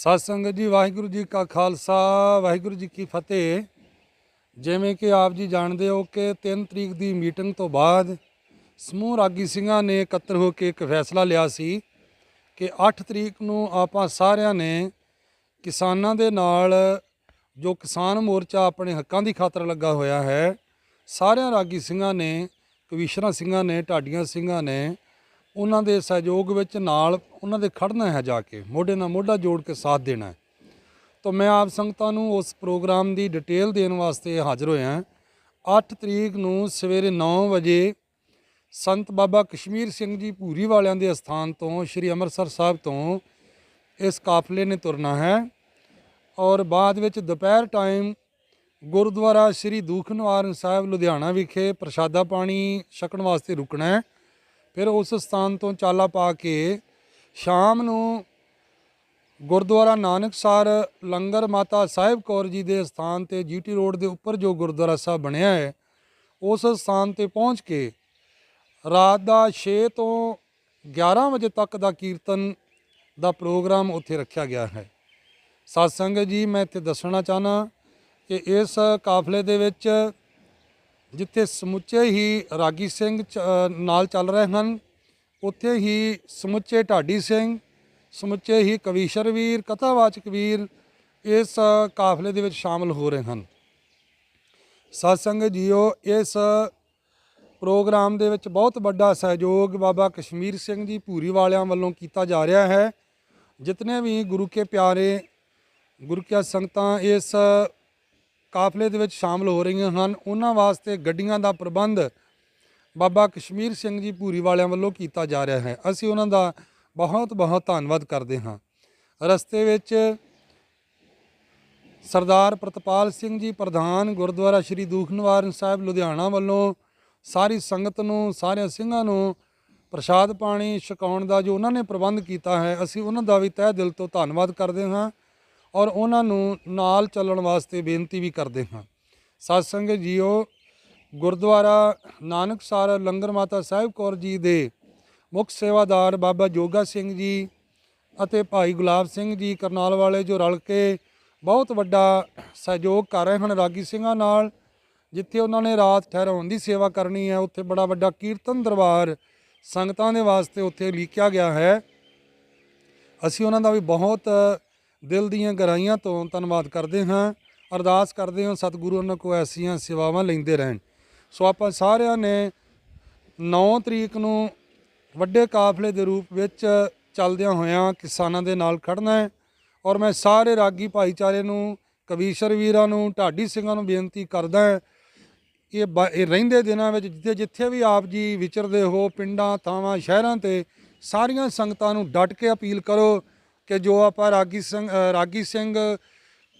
ਸਤਿ ਸੰਗਤ ਜੀ, ਵਾਹਿਗੁਰੂ ਜੀ ਕਾ ਖਾਲਸਾ, ਵਾਹਿਗੁਰੂ ਜੀ ਕੀ ਫਤਿਹ। ਜਿਵੇਂ ਕਿ ਆਪ ਜੀ ਜਾਣਦੇ ਹੋ ਕਿ 3 ਤਰੀਕ ਦੀ ਮੀਟਿੰਗ ਤੋਂ ਬਾਅਦ ਸਮੂਹ ਰਾਗੀ ਸਿੰਘਾਂ ਨੇ ਇਕੱਤਰ ਹੋ ਕੇ ਇੱਕ ਫੈਸਲਾ ਲਿਆ ਸੀ ਕਿ 8 ਤਰੀਕ ਨੂੰ ਆਪਾਂ ਸਾਰਿਆਂ ਨੇ ਕਿਸਾਨਾਂ ਦੇ ਨਾਲ, ਜੋ ਕਿਸਾਨ ਮੋਰਚਾ ਆਪਣੇ ਹੱਕਾਂ ਦੀ ਖਾਤਰ ਲੱਗਾ ਹੋਇਆ ਹੈ, ਸਾਰਿਆਂ ਰਾਗੀ ਸਿੰਘਾਂ ਨੇ, ਕਵੀਸ਼ਰਾਂ ਸਿੰਘਾਂ ਨੇ, ਢਾਡੀਆਂ ਸਿੰਘਾਂ ਨੇ ਉਹਨਾਂ ਦੇ ਸਹਿਯੋਗ ਵਿੱਚ ਨਾਲ ਉਹਨਾਂ ਦੇ ਖੜਨਾ ਹੈ ਜਾ ਕੇ, ਮੋਢੇ ਨਾਲ ਮੋਢਾ ਜੋੜ ਕੇ ਸਾਥ ਦੇਣਾ ਹੈ। ਤਾਂ ਮੈਂ ਆਪ ਸੰਗਤਾਂ ਨੂੰ ਉਸ ਪ੍ਰੋਗਰਾਮ ਦੀ ਡਿਟੇਲ ਦੇਣ ਵਾਸਤੇ ਹਾਜ਼ਰ ਹੋਇਆ। ਹਾਂ 8 ਤਰੀਕ ਨੂੰ ਸਵੇਰੇ 9 ਵਜੇ ਸੰਤ ਬਾਬਾ ਕਸ਼ਮੀਰ ਸਿੰਘ ਜੀ ਭੂਰੀ ਵਾਲਿਆਂ ਦੇ ਅਸਥਾਨ ਤੋਂ, ਸ੍ਰੀ ਅੰਮ੍ਰਿਤਸਰ ਸਾਹਿਬ ਤੋਂ ਇਸ ਕਾਫਲੇ ਨੇ ਤੁਰਨਾ ਹੈ। ਔਰ ਬਾਅਦ ਵਿੱਚ ਦੁਪਹਿਰ ਟਾਈਮ ਗੁਰਦੁਆਰਾ ਸ੍ਰੀ ਦੂਖ ਨਿਵਾਰਨ ਸਾਹਿਬ, ਲੁਧਿਆਣਾ ਵਿਖੇ ਪ੍ਰਸ਼ਾਦਾ ਪਾਣੀ ਛਕਣ ਵਾਸਤੇ ਰੁਕਣਾ ਹੈ। ਫਿਰ ਉਸ ਸਥਾਨ ਤੋਂ ਚਾਲਾ ਪਾ ਕੇ ਸ਼ਾਮ ਨੂੰ ਗੁਰਦੁਆਰਾ ਨਾਨਕਸਰ ਲੰਗਰ ਮਾਤਾ ਸਾਹਿਬ ਕੌਰ ਜੀ ਦੇ ਸਥਾਨ ਤੇ ਜੀਟੀ ਰੋਡ ਦੇ ਉੱਪਰ ਜੋ ਗੁਰਦੁਆਰਾ ਸਾਹਿਬ ਬਣਿਆ ਹੈ, ਉਸ ਸਥਾਨ ਤੇ ਪਹੁੰਚ ਕੇ ਰਾਤ ਦਾ 6 ਤੋਂ 11 ਵਜੇ ਤੱਕ ਦਾ ਕੀਰਤਨ ਦਾ ਪ੍ਰੋਗਰਾਮ ਉੱਥੇ ਰੱਖਿਆ ਗਿਆ ਹੈ। ਸਤਸੰਗ ਜੀ, ਮੈਂ ਇੱਥੇ ਦੱਸਣਾ ਚਾਹਨਾ ਕਿ ਇਸ ਕਾਫਲੇ ਦੇ ਵਿੱਚ ਜਿੱਥੇ ਸਮੁੱਚੇ ਹੀ ਰਾਗੀ ਸਿੰਘ ਚ- ਨਾਲ ਚੱਲ ਰਹੇ ਹਨ, ਉੱਥੇ ਹੀ ਸਮੁੱਚੇ ਢਾਡੀ ਸਿੰਘ, ਸਮੁੱਚੇ ਹੀ ਕਵੀਸ਼ਰ ਵੀਰ ਕਥਾਵਾਚਕ ਵੀਰ ਇਸ ਕਾਫਲੇ ਦੇ ਵਿੱਚ ਸ਼ਾਮਲ ਹੋ ਰਹੇ ਹਨ। ਸਤਸੰਗ ਜੀਓ, ਇਸ ਪ੍ਰੋਗਰਾਮ ਦੇ ਵਿੱਚ ਬਹੁਤ ਵੱਡਾ ਸਹਿਯੋਗ ਬਾਬਾ ਕਸ਼ਮੀਰ ਸਿੰਘ ਜੀ ਭੂਰੀ ਵਾਲਿਆਂ ਵੱਲੋਂ ਕੀਤਾ ਜਾ ਰਿਹਾ ਹੈ। ਜਿਤਨੇ ਵੀ ਗੁਰੂ ਕੇ ਪਿਆਰੇ, ਗੁਰੂ ਕੀ ਸੰਗਤਾਂ ਇਸ ਕਾਫਲੇ ਦੇ ਵਿੱਚ ਸ਼ਾਮਲ ਹੋ ਰਹੀਆਂ ਹਨ। ਉਹਨਾਂ ਵਾਸਤੇ ਗੱਡੀਆਂ ਦਾ ਪ੍ਰਬੰਧ ਬਾਬਾ ਕਸ਼ਮੀਰ ਸਿੰਘ ਜੀ ਭੂਰੀ ਵਾਲਿਆਂ ਵੱਲੋਂ ਕੀਤਾ ਜਾ ਰਿਹਾ ਹੈ। ਅਸੀਂ ਉਹਨਾਂ ਦਾ ਬਹੁਤ ਬਹੁਤ ਧੰਨਵਾਦ ਕਰਦੇ ਹਾਂ। ਰਸਤੇ ਵਿੱਚ ਸਰਦਾਰ ਪ੍ਰਤਪਾਲ ਸਿੰਘ ਜੀ, ਪ੍ਰਧਾਨ ਗੁਰਦੁਆਰਾ ਸ੍ਰੀ ਦੂਖ ਨਿਵਾਰਨ ਸਾਹਿਬ, ਲੁਧਿਆਣਾ ਵੱਲੋਂ ਸਾਰੀ ਸੰਗਤ ਨੂੰ, ਸਾਰਿਆਂ ਸਿੰਘਾਂ ਨੂੰ ਪ੍ਰਸ਼ਾਦ ਪਾਣੀ ਛਕਾਉਣ ਦਾ ਜੋ ਉਹਨਾਂ ਨੇ ਪ੍ਰਬੰਧ ਕੀਤਾ ਹੈ, ਅਸੀਂ ਉਹਨਾਂ ਦਾ ਵੀ ਤਹਿ ਦਿਲ ਤੋਂ ਧੰਨਵਾਦ ਕਰਦੇ ਹਾਂ। ਔਰ ਉਹਨਾਂ ਨੂੰ ਨਾਲ ਚੱਲਣ ਵਾਸਤੇ ਬੇਨਤੀ ਵੀ ਕਰਦੇ ਹਾਂ। ਸਤ ਸੰਗਤ ਜੀਓ, ਗੁਰਦੁਆਰਾ ਨਾਨਕਸਰ ਲੰਗਰ ਮਾਤਾ ਸਾਹਿਬ ਕੌਰ ਜੀ ਦੇ ਮੁੱਖ ਸੇਵਾਦਾਰ ਬਾਬਾ ਜੋਗਾ ਸਿੰਘ ਜੀ ਅਤੇ ਭਾਈ ਗੁਲਾਬ ਸਿੰਘ ਜੀ ਕਰਨਾਲ ਵਾਲੇ ਜੋ ਰਲ ਕੇ ਬਹੁਤ ਵੱਡਾ ਸਹਿਯੋਗ ਕਰ ਰਹੇ ਹਨ ਰਾਗੀ ਸਿੰਘਾਂ ਨਾਲ, ਜਿੱਥੇ ਉਹਨਾਂ ਨੇ ਰਾਤ ਠਹਿਰਾਉਣ ਦੀ ਸੇਵਾ ਕਰਨੀ ਹੈ। ਉੱਥੇ ਬੜਾ ਵੱਡਾ ਕੀਰਤਨ ਦਰਬਾਰ ਸੰਗਤਾਂ ਦੇ ਵਾਸਤੇ ਉੱਥੇ ਲਿਖਿਆ ਗਿਆ ਹੈ। ਅਸੀਂ ਉਹਨਾਂ ਦਾ ਵੀ ਬਹੁਤ ਦਿਲ ਦੀਆਂ ਗਹਿਰਾਈਆਂ ਤੋਂ ਧੰਨਵਾਦ ਕਰਦੇ ਹਾਂ, ਅਰਦਾਸ ਕਰਦੇ ਹਾਂ ਸਤਿਗੁਰੂ ਉਹਨਾਂ ਕੋ ਐਸੀਆਂ ਸੇਵਾਵਾਂ ਲੈਂਦੇ ਰਹਿਣ। ਸੋ ਆਪਾਂ ਸਾਰਿਆਂ ਨੇ 9 ਤਰੀਕ ਨੂੰ ਵੱਡੇ ਕਾਫਲੇ ਦੇ ਰੂਪ ਵਿੱਚ ਚੱਲਦਿਆਂ ਹੋਇਆਂ ਕਿਸਾਨਾਂ ਦੇ ਨਾਲ ਖੜਨਾ ਹੈ ਔਰ ਮੈਂ ਸਾਰੇ ਰਾਗੀ ਭਾਈਚਾਰੇ ਨੂੰ, ਕਵੀਸ਼ਰ ਵੀਰਾਂ ਨੂੰ, ਢਾਡੀ ਸਿੰਘਾਂ ਨੂੰ ਬੇਨਤੀ ਕਰਦਾ ਹਾਂ, ਇਹ ਬ- ਇਹ ਰਹਿੰਦੇ ਦਿਨਾਂ ਵਿੱਚ ਜਿੱਥੇ ਜਿੱਥੇ ਵੀ ਆਪ ਜੀ ਵਿਚਰਦੇ ਹੋ, ਪਿੰਡਾਂ, ਥਾਵਾਂ, ਸ਼ਹਿਰਾਂ ਤੇ ਸਾਰੀਆਂ ਸੰਗਤਾਂ ਨੂੰ ਡਟ ਕੇ ਅਪੀਲ ਕਰੋ ਕਿ ਜੋ ਆਪਾਂ ਰਾਗੀ ਸਿੰਘ ਰਾਗੀ ਸਿੰਘ,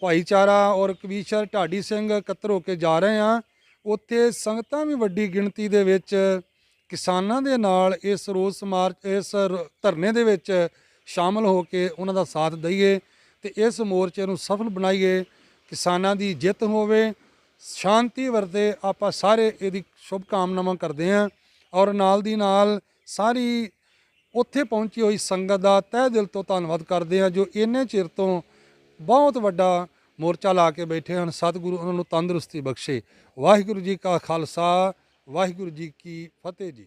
ਭਾਈਚਾਰਾ ਔਰ ਕਵੀਸ਼ਰ ਢਾਡੀ ਸਿੰਘ ਇਕੱਤਰ ਹੋ ਕੇ ਜਾ ਰਹੇ ਹਾਂ, ਉੱਥੇ ਸੰਗਤਾਂ ਵੀ ਵੱਡੀ ਗਿਣਤੀ ਦੇ ਵਿੱਚ ਕਿਸਾਨਾਂ ਦੇ ਨਾਲ ਇਸ ਰੋਸ ਮਾਰਚ ਇਸ ਰ- ਧਰਨੇ ਦੇ ਵਿੱਚ ਸ਼ਾਮਲ ਹੋ ਕੇ ਉਹਨਾਂ ਦਾ ਸਾਥ ਦਈਏ ਤੇ ਇਸ ਮੋਰਚੇ ਨੂੰ ਸਫਲ ਬਣਾਈਏ, ਕਿਸਾਨਾਂ ਦੀ ਜਿੱਤ ਹੋਵੇ, ਸ਼ਾਂਤੀ ਵਰਤੇ ਆਪਾਂ ਸਾਰੇ ਇਹਦੀ ਸ਼ੁਭ ਕਾਮਨਾਵਾਂ ਕਰਦੇ ਹਾਂ ਔਰ ਨਾਲ ਦੀ ਨਾਲ ਸਾਰੀ ਉੱਥੇ ਪਹੁੰਚੀ ਹੋਈ ਸੰਗਤ ਦਾ ਤਹਿ ਦਿਲ ਤੋਂ ਧੰਨਵਾਦ ਕਰਦੇ ਹਾਂ, ਜੋ ਇੰਨੇ ਚਿਰ ਤੋਂ ਬਹੁਤ ਵੱਡਾ ਮੋਰਚਾ ਲਾ ਕੇ ਬੈਠੇ ਹਨ। ਸਤਿਗੁਰੂ ਉਹਨਾਂ ਨੂੰ ਤੰਦਰੁਸਤੀ ਬਖਸ਼ੇ। ਵਾਹਿਗੁਰੂ ਜੀ ਕਾ ਖਾਲਸਾ, ਵਾਹਿਗੁਰੂ ਜੀ ਕੀ ਫਤਿਹ ਜੀ।